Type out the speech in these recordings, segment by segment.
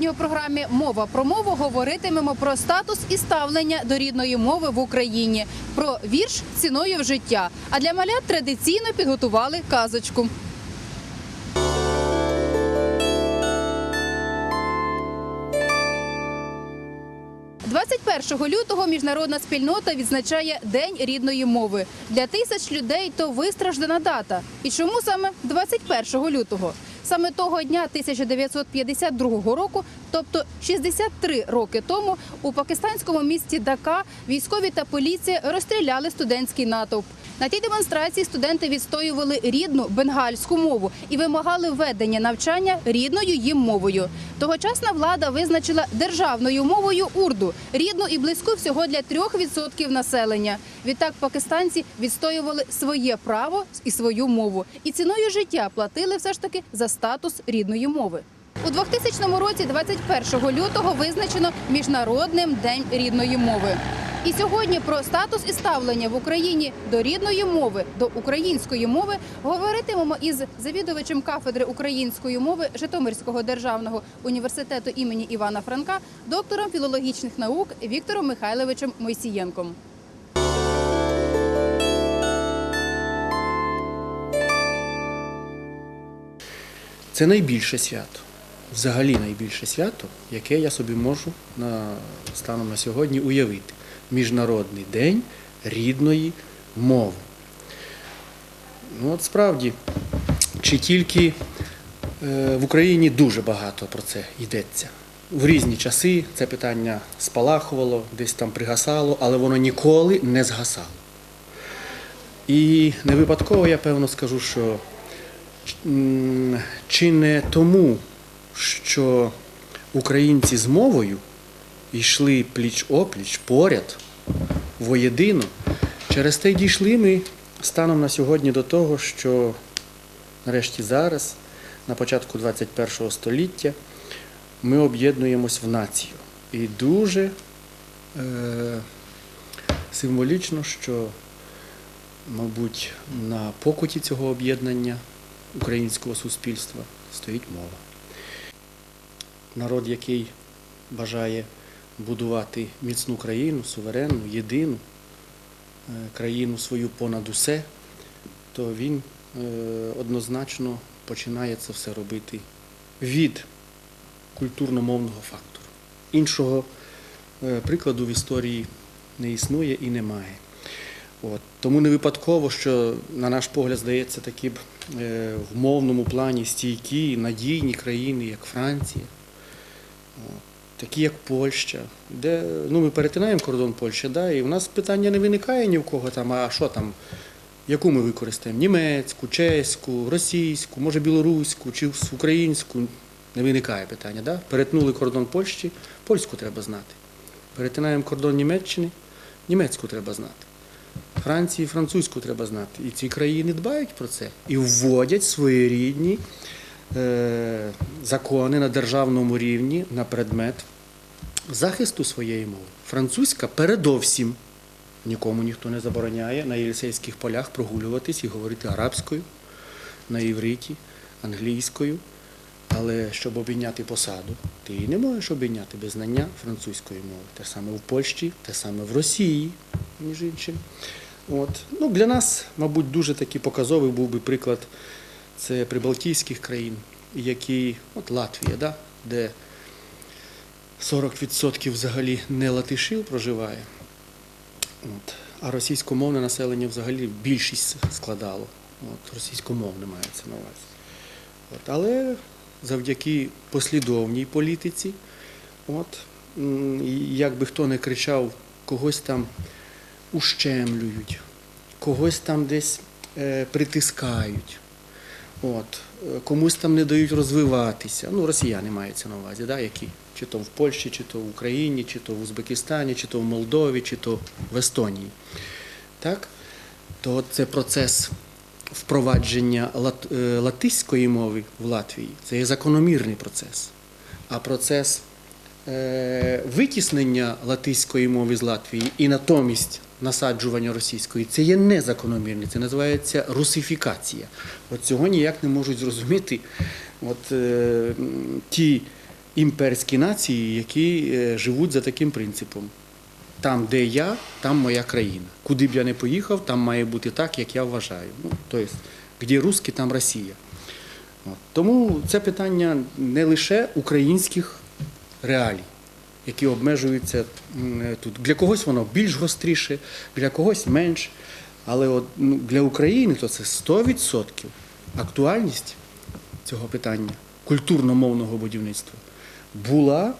Сьогодні у програмі Мова про мову говоритимемо про статус і ставлення до рідної мови в Україні, про вірш ціною в життя. А для малят традиційно підготували казочку. «21 лютого міжнародна спільнота відзначає День рідної мови. Для тисяч людей то вистраждана дата. І чому саме 21 лютого? Саме того дня 1952 року, тобто 63 роки тому, у пакистанському місті Дака військові та поліція розстріляли студентський натовп. На тій демонстрації студенти відстоювали рідну бенгальську мову і вимагали введення навчання рідною їм мовою. Тогочасна влада визначила державною мовою урду, рідну і близьку всього для 3% населення. Відтак пакистанці відстоювали своє право і свою мову, і ціною життя платили все ж таки за статус рідної мови. У 2000 році, 21 лютого, визначено міжнародним день рідної мови. І сьогодні про статус і ставлення в Україні до рідної мови, до української мови говоритимемо із завідувачем кафедри української мови Житомирського державного університету імені Івана Франка, доктором філологічних наук Віктором Михайловичем Мойсієнком. Це найбільше свято, взагалі найбільше свято, яке я собі можу на, станом на сьогодні уявити. Міжнародний день рідної мови. Ну от справді, чи тільки е, в Україні дуже багато про це йдеться. В різні часи це питання спалахувало, десь там пригасало, але воно ніколи не згасало. І не випадково я певно скажу, що чи не тому, що українці з мовою йшли пліч-опліч, поряд, воєдино, через те й дійшли ми станом на сьогодні до того, що нарешті зараз, на початку 21 століття, ми об'єднуємось в націю. І дуже е, символічно, що мабуть, на покуті цього об'єднання українського суспільства стоїть мова. Народ, який бажає будувати міцну країну, суверенну, єдину е, країну свою понад усе, то він е, однозначно починає це все робити від культурно-мовного фактору. Іншого е, прикладу в історії не існує і немає. От. Тому не випадково, що, на наш погляд, здається, такі б в мовному плані стійкі, надійні країни, як Франція, такі як Польща, де ну, ми перетинаємо кордон Польщі, да, і в нас питання не виникає ні в кого там, а що там, яку ми використаємо? Німецьку, чеську, російську, може білоруську чи українську. Не виникає питання. Да? Перетнули кордон Польщі, польську треба знати. Перетинаємо кордон Німеччини, німецьку треба знати. Франції, французьку треба знати. І ці країни дбають про це і вводять своєрідні закони на державному рівні на предмет захисту своєї мови. Французька передовсім нікому ніхто не забороняє на єлісейських полях прогулюватись і говорити арабською, на івриті, англійською. Але щоб обійняти посаду, ти її не можеш обійняти без знання французької мови. Те саме в Польщі, те саме в Росії, між іншим. От. Ну, для нас, мабуть, дуже такий показовий був би приклад це прибалтійських країн, які, от Латвія, да, де 40% взагалі не латишів проживає, от, а російськомовне населення взагалі більшість складало. От, російськомовне мається на увазі. От, але завдяки послідовній політиці, от, як би хто не кричав, когось там ущемлюють, когось там десь е, притискають, от, комусь там не дають розвиватися. Ну, росіяни мається на увазі, да, які чи то в Польщі, чи то в Україні, чи то в Узбекистані, чи то в Молдові, чи то в Естонії. Так? То це процес впровадження лат, е, латиської мови в Латвії це є закономірний процес. А процес е, витіснення латиської мови з Латвії і натомість насаджування російської це є незакономірний, це називається русифікація. От цього ніяк не можуть зрозуміти от, е, ті імперські нації, які е, живуть за таким принципом. Там, де я, там моя країна. Куди б я не поїхав, там має бути так, як я вважаю. Ну, тобто, де русські, там Росія. От. Тому це питання не лише українських реалій, які обмежуються е, тут. Для когось воно більш гостріше, для когось менш. Але от, ну, для України то це 100% актуальність цього питання культурно-мовного будівництва була,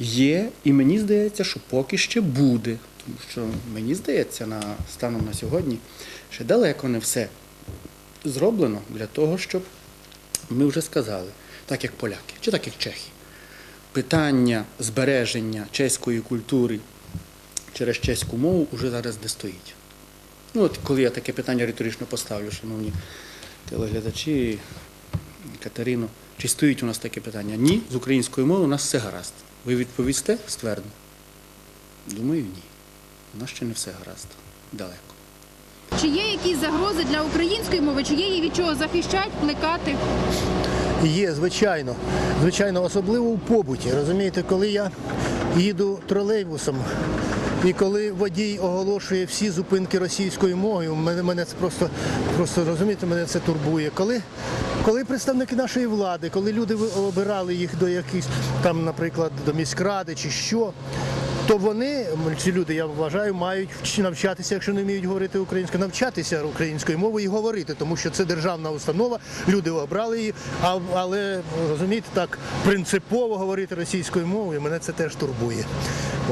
є, і мені здається, що поки ще буде. Тому що мені здається, на станом на сьогодні ще далеко не все зроблено для того, щоб ми вже сказали, так як поляки, чи так як чехи. Питання збереження чеської культури через чеську мову вже зараз не стоїть. Ну, от коли я таке питання риторично поставлю, шановні телеглядачі, Катерино, чи стоїть у нас таке питання? Ні, з українською мовою у нас все гаразд. Ви відповісте ствердно? Думаю, ні. У нас ще не все гаразд. Далеко. Чи є якісь загрози для української мови? Чи є її від чого захищати, плекати? Є, звичайно. Звичайно, особливо у побуті. Розумієте, коли я їду тролейбусом, і коли водій оголошує всі зупинки російською мовою, мене, мене це просто, просто розумієте, мене це турбує. Коли, коли представники нашої влади, коли люди обирали їх до якихось там, наприклад, до міськради чи що. То вони, ці люди, я вважаю, мають навчатися, якщо не вміють говорити українською, навчатися українською мовою і говорити, тому що це державна установа, люди обрали її, але розумієте, так принципово говорити російською мовою, мене це теж турбує.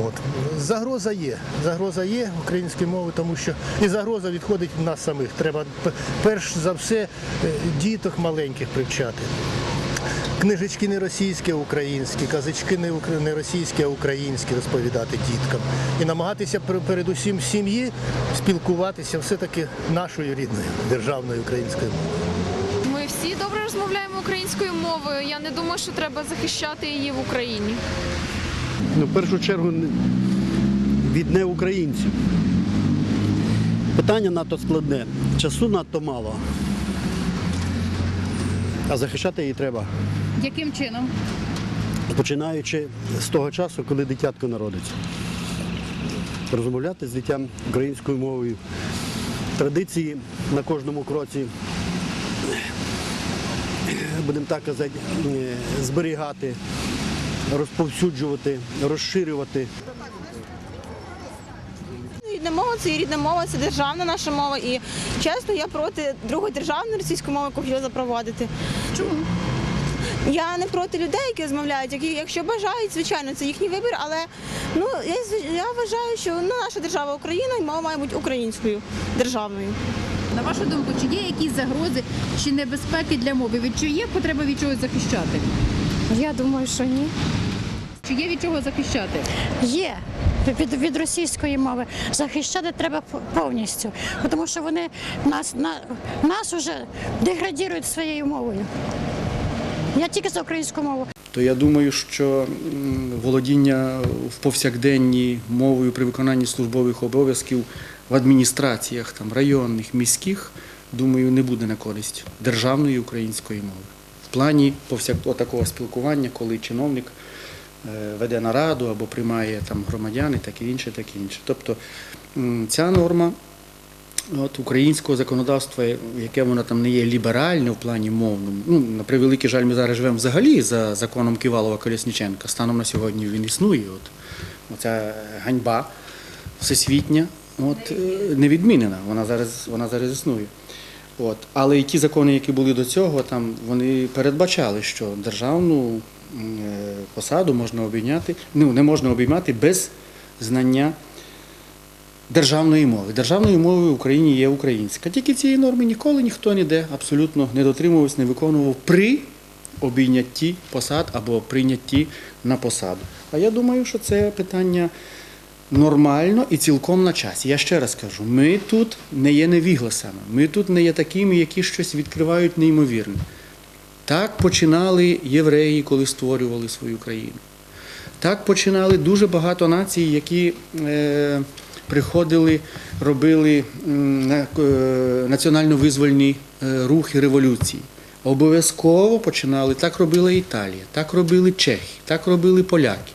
От. Загроза є. Загроза є української мови, тому що і загроза відходить в нас самих. Треба перш за все е, діток маленьких привчати. Книжечки не російські, а українські, казочки не, російські, а українські розповідати діткам. І намагатися пер- передусім в сім'ї спілкуватися все-таки нашою рідною державною українською мовою. Ми всі добре розмовляємо українською мовою. Я не думаю, що треба захищати її в Україні. Ну, в першу чергу не- від неукраїнців. Питання надто складне, часу надто мало. А захищати її треба, Яким чином? починаючи з того часу, коли дитятко народиться. Розмовляти з дитям українською мовою. Традиції на кожному кроці, будемо так казати, зберігати, розповсюджувати, розширювати. Рідна мова це є рідна мова, це державна наша мова. І чесно, я проти другої державної російської мови, яку хотіла запровадити. Чому? Я не проти людей, які розмовляють, які, якщо бажають, звичайно, це їхній вибір, але ну я, я вважаю, що ну, наша держава Україна і мова має бути українською державною. На вашу думку, чи є якісь загрози чи небезпеки для мови? Від чи є потреба від чогось захищати? Я думаю, що ні. Чи є від чого захищати? Є. Від, від російської мови захищати треба повністю, тому що вони нас, на, нас вже деградують своєю мовою. Я тільки за українську мову. то я думаю, що володіння в повсякденній мовою при виконанні службових обов'язків в адміністраціях там, районних, міських, думаю, не буде на користь державної української мови. В плані повсяк... такого спілкування, коли чиновник е, веде нараду або приймає там громадян і таке інше, таке інше. Тобто ця норма От українського законодавства, яке воно там не є ліберальне в плані мовному. Ну, на превеликий жаль, ми зараз живемо взагалі за законом Ківалова Колісніченка. Станом на сьогодні він існує. От. Оця ганьба всесвітня от, е, не відмінена. Вона зараз, вона зараз існує. От. Але і ті закони, які були до цього, там вони передбачали, що державну е, посаду можна обійняти, ну не можна обіймати без знання державної мови. Державною мовою в Україні є українська. Тільки цієї норми ніколи ніхто ніде абсолютно не дотримувався, не виконував при обійнятті посад або прийнятті на посаду. А я думаю, що це питання нормально і цілком на часі. Я ще раз кажу: ми тут не є невігласами, ми тут не є такими, які щось відкривають неймовірне. Так починали євреї, коли створювали свою країну. Так починали дуже багато націй, які е, приходили, робили е, національно-визвольні е, рухи революції. Обов'язково починали. Так робила Італія, так робили Чехи, так робили поляки.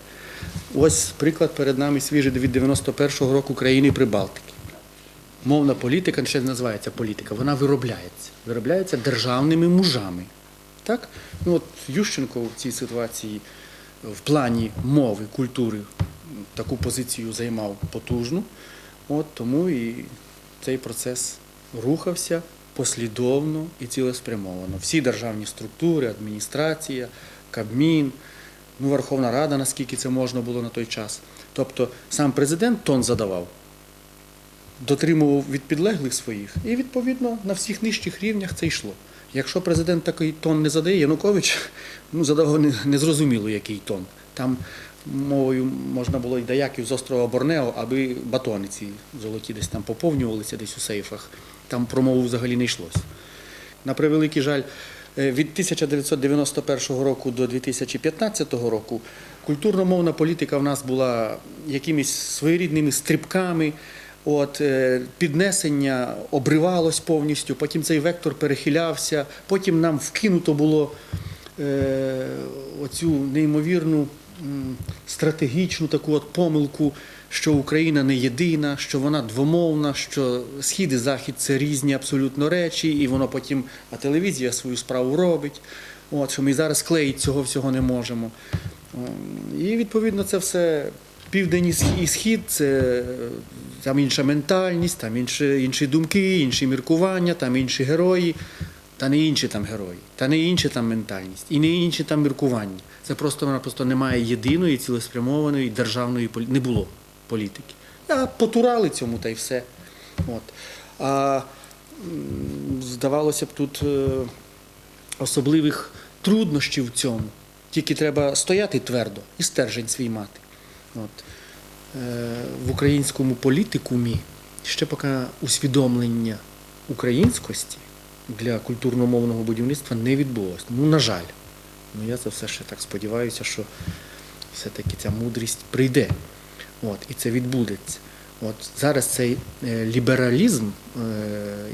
Ось приклад перед нами свіжий від 91-го року країни Прибалтики. Мовна політика ще не називається політика, вона виробляється. Виробляється державними мужами. Так? Ну, от Ющенко в цій ситуації в плані мови, культури таку позицію займав потужну. От тому і цей процес рухався послідовно і цілеспрямовано. Всі державні структури, адміністрація, Кабмін, ну, Верховна Рада, наскільки це можна було на той час. Тобто сам президент тон задавав, дотримував від підлеглих своїх, і відповідно на всіх нижчих рівнях це йшло. Якщо президент такий тон не задає, Янукович ну, задавав не- незрозуміло, який тон. Там мовою можна було йдаяків з острова Борнео, аби батони ці золоті десь там поповнювалися десь у сейфах. Там про мову взагалі не йшлося. На превеликий жаль, е, від 1991 року до 2015 року культурно-мовна політика в нас була якимись своєрідними стрибками. От, е, піднесення обривалось повністю, потім цей вектор перехилявся, потім нам вкинуто було е, оцю неймовірну стратегічну таку от помилку, що Україна не єдина, що вона двомовна, що схід і захід це різні абсолютно речі, і воно потім, а телевізія свою справу робить. От, що ми зараз клеїть цього всього не можемо. І відповідно це все південь і схід- це е, там інша ментальність, там інші, інші думки, інші міркування, там інші герої. Та не інші там герої, та не інші там ментальність, і не інші там міркування. Це просто просто немає єдиної цілеспрямованої державної полі... не було політики. А потурали цьому та й все. От. А здавалося б, тут е, особливих труднощів в цьому. Тільки треба стояти твердо і стержень свій мати. От. Е, В українському політикумі ще поки усвідомлення українськості для культурно-мовного будівництва не відбулося. Ну, на жаль. Ну, я за все ще так сподіваюся, що все-таки ця мудрість прийде. От, і це відбудеться. От зараз цей е, лібералізм, е,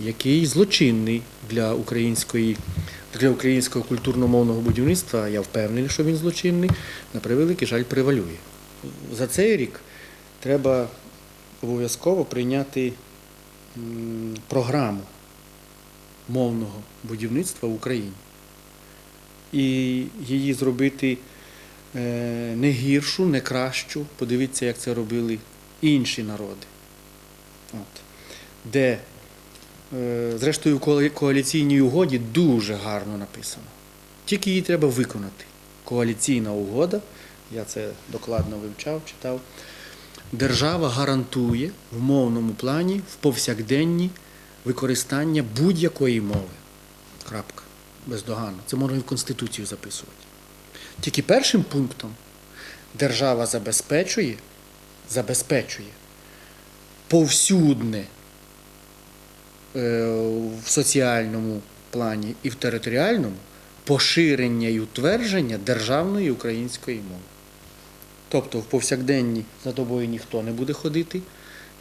який злочинний для української, для українського культурно-мовного будівництва, я впевнений, що він злочинний, на превеликий жаль, превалює. За цей рік треба обов'язково прийняти програму мовного будівництва в Україні. І її зробити е, не гіршу, не кращу. Подивіться, як це робили інші народи. От. Де, е, зрештою, в коаліційній угоді дуже гарно написано. Тільки її треба виконати. Коаліційна угода, я це докладно вивчав, читав. Держава гарантує в мовному плані, в повсякденні використання будь-якої мови. Крапка. Бездоганно. Це можна і в Конституцію записувати. Тільки першим пунктом держава забезпечує, забезпечує повсюдне е, в соціальному плані і в територіальному поширення і утвердження державної української мови. Тобто в повсякденні за тобою ніхто не буде ходити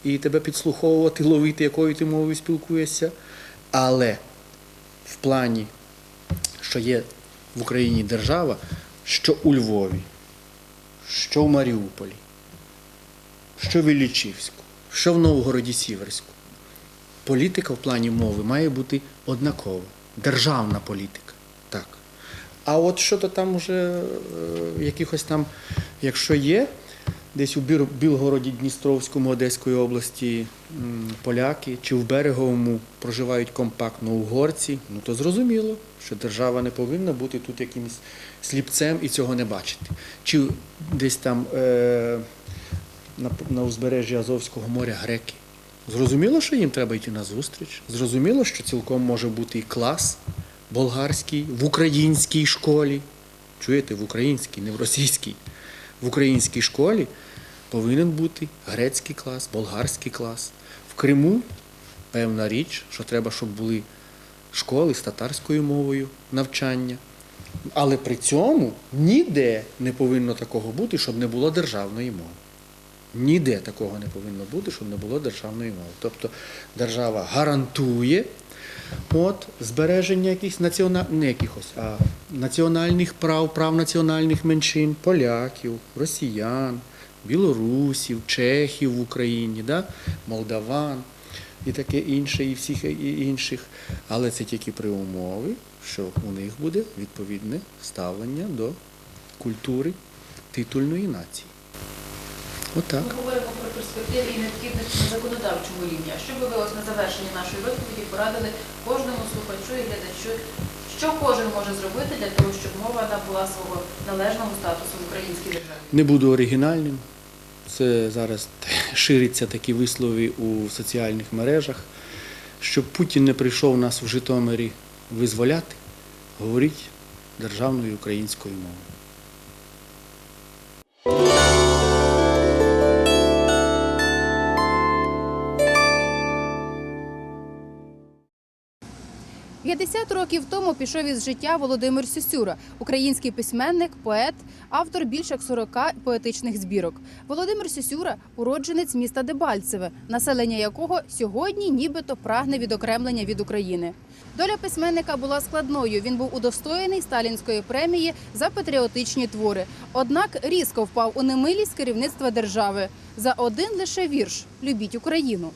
і тебе підслуховувати, ловити, якою ти мовою спілкуєшся. Але в плані, що є в Україні держава, що у Львові, що в Маріуполі, що в Іллічівську, що в Новгороді Сіверську. Політика в плані мови має бути однакова. Державна політика. Так. А от що то там уже е, якихось там, якщо є, десь у Білгороді, Дністровському, Одеської області поляки, чи в Береговому проживають компактно угорці, ну то зрозуміло, що держава не повинна бути тут якимось сліпцем і цього не бачити. Чи десь там е, на, на узбережжі Азовського моря греки. Зрозуміло, що їм треба йти на зустріч. Зрозуміло, що цілком може бути і клас болгарський в українській школі. Чуєте, в українській, не в російській. В українській школі повинен бути грецький клас, болгарський клас. В Криму певна річ, що треба, щоб були школи з татарською мовою навчання. Але при цьому ніде не повинно такого бути, щоб не було державної мови. Ніде такого не повинно бути, щоб не було державної мови. Тобто держава гарантує от, збереження якихось націона... не якихось, а національних прав, прав національних меншин, поляків, росіян, білорусів, чехів в Україні, да? молдаван і таке інше, і всіх і інших. Але це тільки при умові, що у них буде відповідне ставлення до культури титульної нації. Отак. Ми говоримо про перспективи і необхідності на законодавчому рівні. А що би ви ось на завершення нашої відповіді порадили кожному слухачу і глядачу, що кожен може зробити для того, щоб була свого належного статусу в українській державі? Не буду оригінальним. Це зараз ширяться такі вислови у соціальних мережах, щоб Путін не прийшов нас в Житомирі визволяти, говоріть державною українською мовою. – 50 років тому пішов із життя Володимир Сюсюра, український письменник, поет, автор більш як 40 поетичних збірок. Володимир Сюсюра – уродженець міста Дебальцеве, населення якого сьогодні нібито прагне відокремлення від України. Доля письменника була складною. Він був удостоєний сталінської премії за патріотичні твори. Однак різко впав у немилість керівництва держави за один лише вірш Любіть Україну.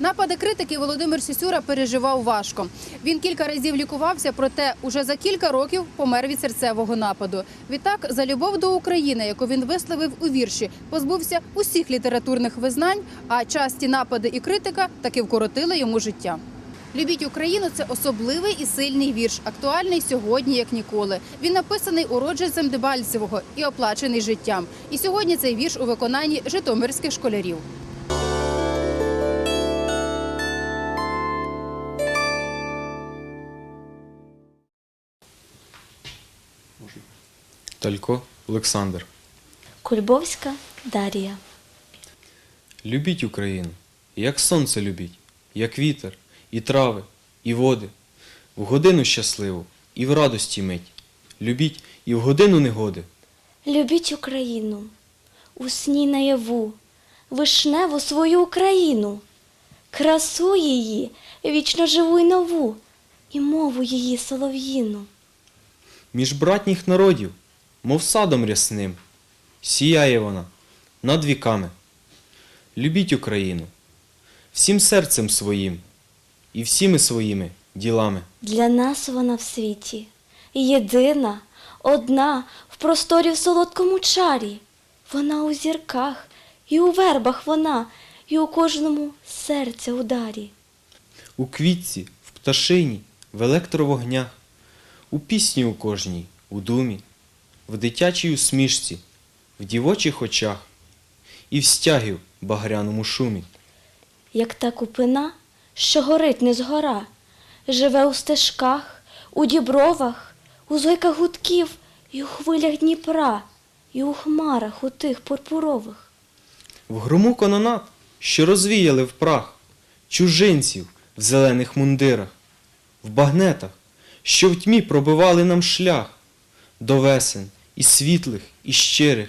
Напади критики Володимир Сюсюра переживав важко. Він кілька разів лікувався, проте уже за кілька років помер від серцевого нападу. Відтак, за любов до України, яку він висловив у вірші, позбувся усіх літературних визнань, а часті напади і критика таки вкоротили йому життя. Любіть Україну це особливий і сильний вірш, актуальний сьогодні як ніколи. Він написаний уродженцем Дебальцевого і оплачений життям. І сьогодні цей вірш у виконанні житомирських школярів. Талько Олександр. Кульбовська Дар'я. Любіть Україну, як сонце любіть, як вітер, і трави, і води, в годину щасливу і в радості мить. Любіть і в годину негоди. Любіть Україну, у сні наяву, вишневу свою Україну, красу її, вічно живу й нову, і мову її солов'їну. Між братніх народів, мов садом рясним, сіяє вона над віками. Любіть Україну всім серцем своїм і всіми своїми ділами. Для нас вона в світі, єдина, одна, в просторі в солодкому чарі. Вона у зірках, і у вербах вона, і у кожному серця ударі. У квітці, в пташині, в електровогнях, у пісні у кожній, у думі, в дитячій усмішці, в дівочих очах і в стягів багряному шумі. як та купина, що горить не згора, живе у стежках, у дібровах, у зойках гудків і у хвилях Дніпра, і у хмарах у тих пурпурових. В грому канонат, що розвіяли в прах, чужинців в зелених мундирах, в багнетах, що в тьмі пробивали нам шлях до весен і світлих, і щирих.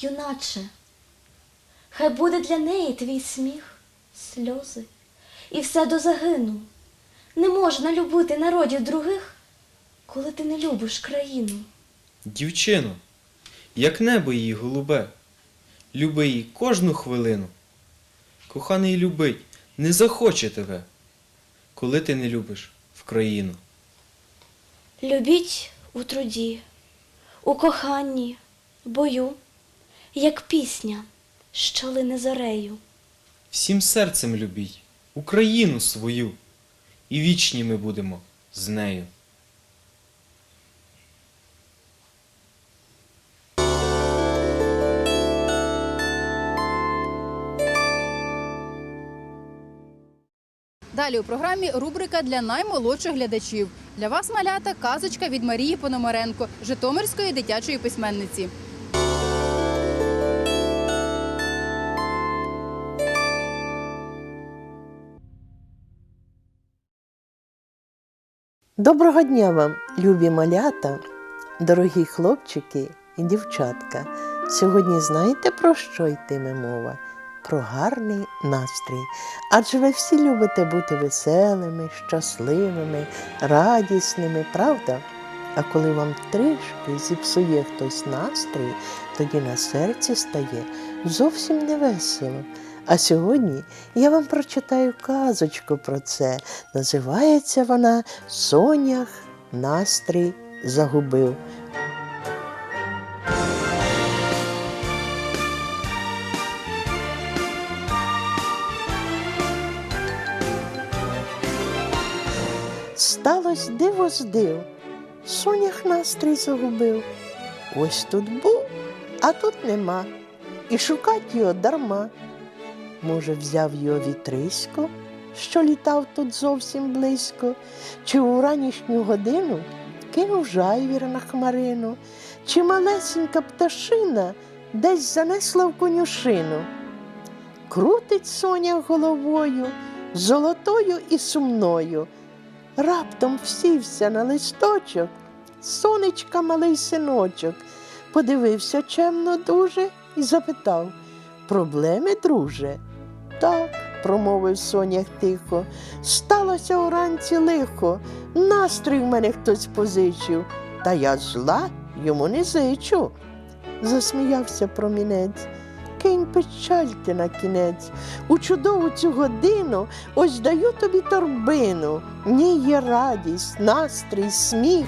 Юначе, хай буде для неї твій сміх, сльози і все до загину. Не можна любити народів других, коли ти не любиш країну. Дівчино, як небо її голубе, люби її кожну хвилину. Коханий любить, не захоче тебе, коли ти не любиш в країну. Любіть у труді, у коханні, бою, як пісня, що лине зарею. Всім серцем любіть Україну свою, і вічні ми будемо з нею. Далі у програмі рубрика для наймолодших глядачів. Для вас малята казочка від Марії Пономаренко, Житомирської дитячої письменниці. Доброго дня вам, любі малята, дорогі хлопчики і дівчатка. Сьогодні знаєте про що йтиме мова? Про гарний настрій. Адже ви всі любите бути веселими, щасливими, радісними, правда? А коли вам трішки зіпсує хтось настрій, тоді на серці стає зовсім невесело. А сьогодні я вам прочитаю казочку про це. Називається вона Сонях настрій загубив. Сталось диво з див, сонях настрій загубив. Ось тут був, а тут нема, і шукать його дарма. Може, взяв його вітрисько, що літав тут зовсім близько, чи у ранішню годину кинув жайвір на хмарину, чи малесенька пташина десь занесла в конюшину. Крутить соня головою, золотою і сумною. Раптом всівся на листочок, сонечка малий синочок, подивився чемно дуже і запитав Проблеми, друже? Так, промовив сонях тихо, сталося уранці лихо, настрій в мене хтось позичив, та я зла йому не зичу. Засміявся промінець. Кинь печаль ти на кінець. У чудову цю годину ось даю тобі торбину. Ній є радість, настрій, сміх.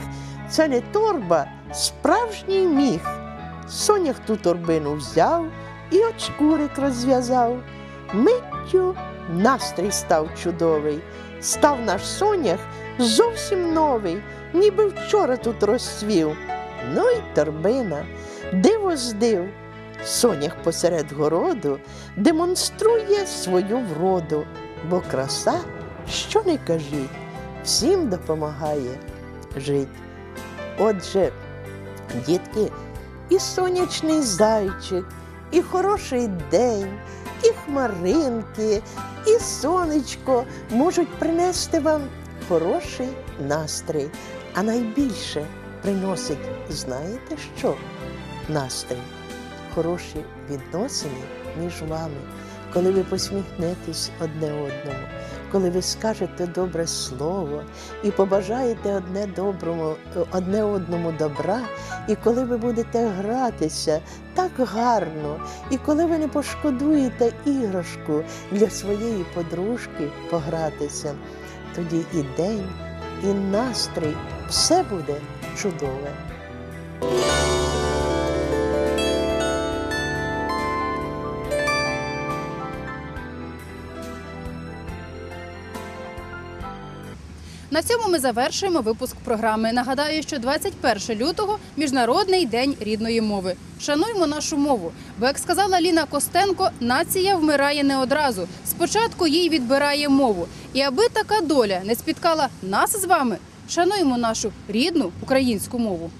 Це не торба, справжній міх. Сонях ту торбину взяв і очкурик розв'язав. Миттю настрій став чудовий. Став наш сонях зовсім новий, ніби вчора тут розцвів. Ну й торбина, диво здив. Сонях посеред городу демонструє свою вроду, бо краса, що не кажіть, всім допомагає жить. Отже, дітки, і сонячний зайчик, і хороший день, і хмаринки, і сонечко можуть принести вам хороший настрій. А найбільше приносить, знаєте що? Настрій хороші відносини між вами, коли ви посміхнетесь одне одному, коли ви скажете добре слово і побажаєте одне доброму, одне одному добра, і коли ви будете гратися так гарно, і коли ви не пошкодуєте іграшку для своєї подружки погратися, тоді і день, і настрій все буде чудове. На цьому ми завершуємо випуск програми. Нагадаю, що 21 лютого міжнародний день рідної мови. Шануймо нашу мову. Бо, як сказала Ліна Костенко, нація вмирає не одразу. Спочатку їй відбирає мову. І аби така доля не спіткала нас з вами, шануємо нашу рідну українську мову.